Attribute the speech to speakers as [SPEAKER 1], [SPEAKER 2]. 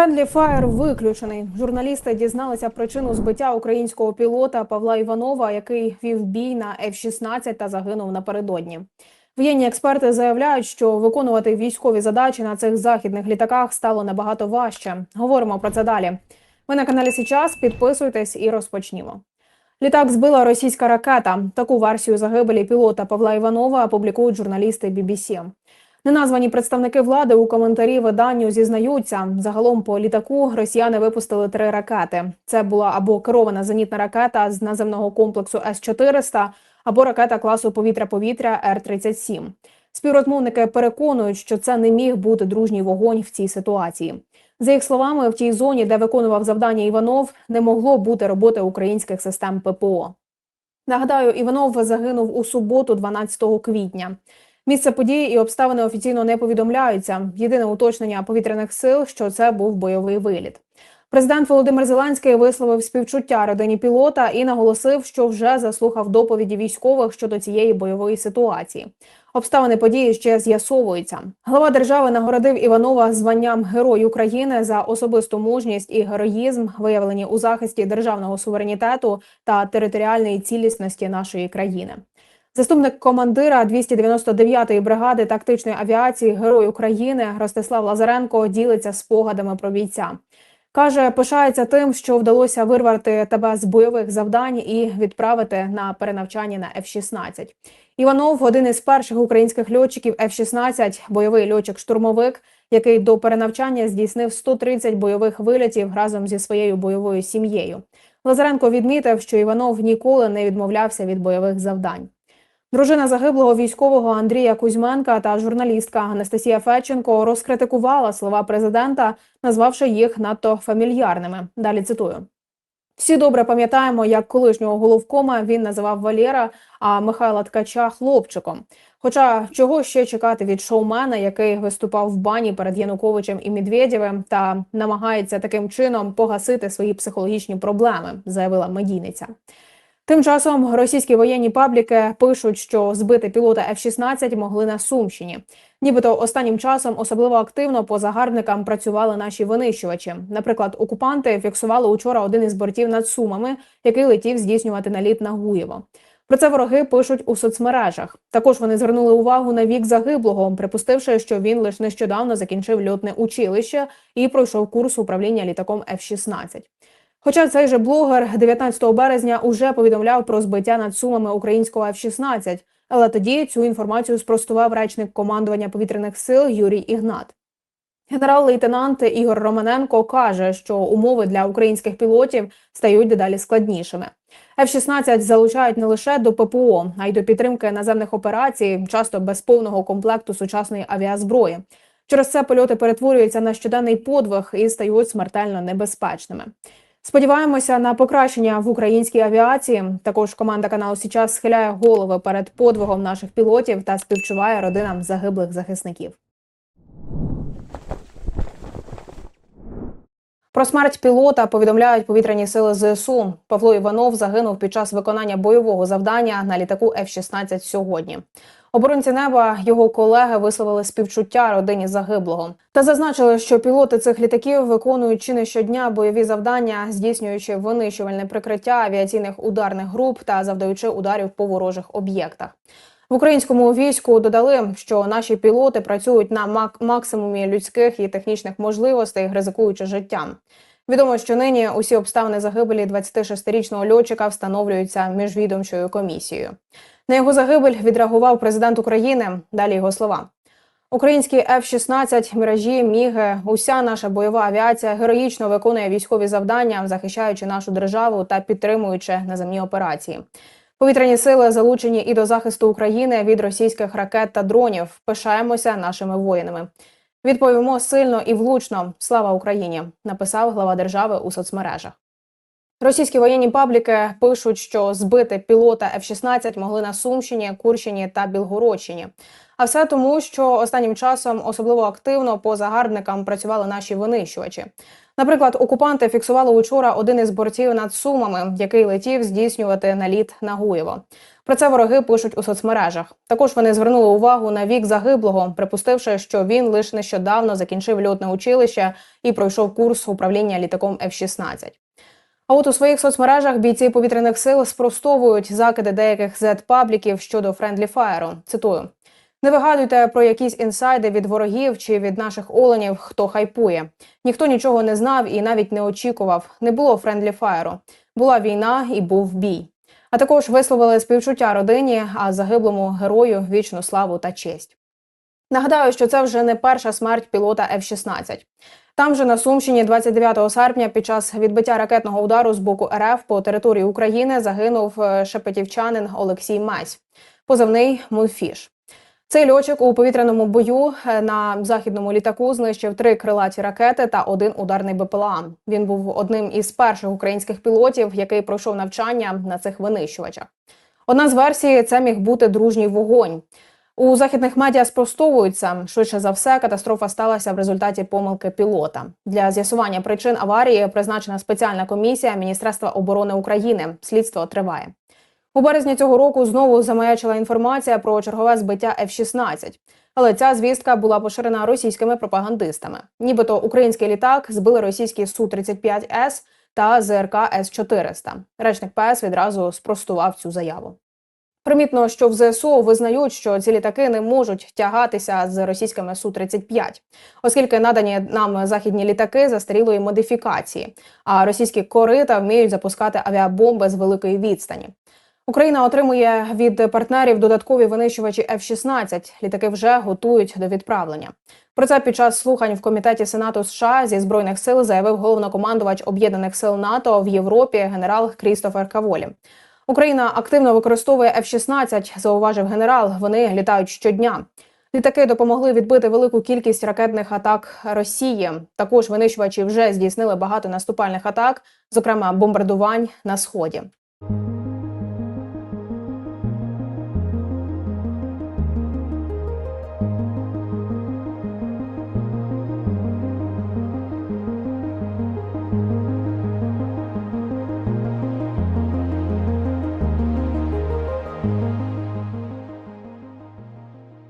[SPEAKER 1] Friendly Fire виключений. Журналісти дізналися причину збиття українського пілота Павла Іванова, який вів бій на F-16 та загинув напередодні. Воєнні експерти заявляють, що виконувати військові задачі на цих західних літаках стало набагато важче. Говоримо про це далі. Ви на каналі Січас. Підписуйтесь і розпочнімо. Літак збила російська ракета. Таку версію загибелі пілота Павла Іванова публікують журналісти BBC. Неназвані представники влади у коментарі виданню зізнаються. Загалом по літаку росіяни випустили три ракети. Це була або керована зенітна ракета з наземного комплексу С-400, або ракета класу повітря-повітря Р-37. Співрозмовники переконують, що це не міг бути дружній вогонь в цій ситуації. За їх словами, в тій зоні, де виконував завдання Іванов, не могло бути роботи українських систем ППО. Нагадаю, Іванов загинув у суботу, 12 квітня. Місце події і обставини офіційно не повідомляються. Єдине уточнення повітряних сил, що це був бойовий виліт. Президент Володимир Зеленський висловив співчуття родині пілота і наголосив, що вже заслухав доповіді військових щодо цієї бойової ситуації. Обставини події ще з'ясовуються. Глава держави нагородив Іванова званням Герой України за особисту мужність і героїзм, виявлені у захисті державного суверенітету та територіальної цілісності нашої країни. Заступник командира 299-ї бригади тактичної авіації Герой України Ростислав Лазаренко ділиться спогадами про бійця. Каже, пишається тим, що вдалося вирвати тебе з бойових завдань і відправити на перенавчання на F-16. Іванов один із перших українських льотчиків F-16, бойовий льотчик-штурмовик, який до перенавчання здійснив 130 бойових вилітів разом зі своєю бойовою сім'єю. Лазаренко відмітив, що Іванов ніколи не відмовлявся від бойових завдань. Дружина загиблого військового Андрія Кузьменка та журналістка Анастасія Федченко розкритикувала слова президента, назвавши їх надто фамільярними. Далі цитую. Всі добре пам'ятаємо, як колишнього головкома він називав Валєра, а Михайла Ткача хлопчиком. Хоча чого ще чекати від шоумена, який виступав в бані перед Януковичем і Медведєвим та намагається таким чином погасити свої психологічні проблеми, заявила медійниця. Тим часом російські воєнні пабліки пишуть, що збити пілота F-16 могли на Сумщині. Нібито останнім часом особливо активно по загарбникам працювали наші винищувачі. Наприклад, окупанти фіксували учора один із бортів над Сумами, який летів здійснювати наліт на Гуєво. Про це вороги пишуть у соцмережах. Також вони звернули увагу на вік загиблого, припустивши, що він лише нещодавно закінчив льотне училище і пройшов курс управління літаком F-16. Хоча цей же блогер 19 березня уже повідомляв про збиття над сумами українського F-16, але тоді цю інформацію спростував речник командування повітряних сил Юрій Ігнат. Генерал-лейтенант Ігор Романенко каже, що умови для українських пілотів стають дедалі складнішими. F-16 залучають не лише до ППО, а й до підтримки наземних операцій, часто без повного комплекту сучасної авіазброї. Через це польоти перетворюються на щоденний подвиг і стають смертельно небезпечними. Сподіваємося на покращення в українській авіації. Також команда каналу Січас схиляє голови перед подвигом наших пілотів та співчуває родинам загиблих захисників. Про смерть пілота повідомляють повітряні сили ЗСУ. Павло Іванов загинув під час виконання бойового завдання на літаку F-16 сьогодні. Оборонці неба його колеги висловили співчуття родині загиблого та зазначили, що пілоти цих літаків виконують чи не щодня бойові завдання, здійснюючи винищувальне прикриття авіаційних ударних груп та завдаючи ударів по ворожих об'єктах. В українському війську додали, що наші пілоти працюють на мак- максимумі людських і технічних можливостей, ризикуючи життям. Відомо, що нині усі обставини загибелі 26-річного льотчика встановлюються міжвідомчою комісією. На його загибель відреагував президент України. Далі його слова. Українські F-16, міражі, міги, уся наша бойова авіація героїчно виконує військові завдання, захищаючи нашу державу та підтримуючи наземні операції. Повітряні сили залучені і до захисту України від російських ракет та дронів. Пишаємося нашими воїнами. Відповімо сильно і влучно. Слава Україні! написав глава держави у соцмережах. Російські воєнні пабліки пишуть, що збити пілота F-16 могли на Сумщині, Курщині та Білгородщині. А все тому, що останнім часом особливо активно по загарбникам працювали наші винищувачі. Наприклад, окупанти фіксували учора один із бортів над Сумами, який летів здійснювати наліт на Гуєво. Про це вороги пишуть у соцмережах. Також вони звернули увагу на вік загиблого, припустивши, що він лише нещодавно закінчив льотне училище і пройшов курс управління літаком F-16. А от у своїх соцмережах бійці повітряних сил спростовують закиди деяких зет-пабліків щодо френдлі фаєру. Цитую. Не вигадуйте про якісь інсайди від ворогів чи від наших оленів, хто хайпує. Ніхто нічого не знав і навіть не очікував. Не було френдлі фаєру. Була війна і був бій. А також висловили співчуття родині, а загиблому герою вічну славу та честь. Нагадаю, що це вже не перша смерть пілота F-16. Там же на Сумщині 29 серпня під час відбиття ракетного удару з боку РФ по території України загинув е, шепетівчанин Олексій Мась, позивний Мунфіш. Цей льотчик у повітряному бою е, на західному літаку знищив три крилаті ракети та один ударний БПЛА. Він був одним із перших українських пілотів, який пройшов навчання на цих винищувачах. Одна з версій це міг бути дружній вогонь. У західних медіа спростовуються швидше за все, катастрофа сталася в результаті помилки пілота. Для з'ясування причин аварії призначена спеціальна комісія Міністерства оборони України. Слідство триває. У березні цього року знову замаячила інформація про чергове збиття F-16. Але ця звістка була поширена російськими пропагандистами. Нібито український літак збили російські Су-35С та ЗРК С-400. Речник ПС відразу спростував цю заяву. Примітно, що в ЗСУ визнають, що ці літаки не можуть тягатися з російськими Су-35, оскільки надані нам західні літаки застарілої модифікації, а російські корита вміють запускати авіабомби з великої відстані. Україна отримує від партнерів додаткові винищувачі F-16. Літаки вже готують до відправлення. Про це під час слухань в комітеті Сенату США зі збройних сил заявив головнокомандувач об'єднаних сил НАТО в Європі генерал Крістофер Каволі. Україна активно використовує F-16, зауважив генерал. Вони літають щодня. Літаки допомогли відбити велику кількість ракетних атак Росії. Також винищувачі вже здійснили багато наступальних атак, зокрема бомбардувань на сході.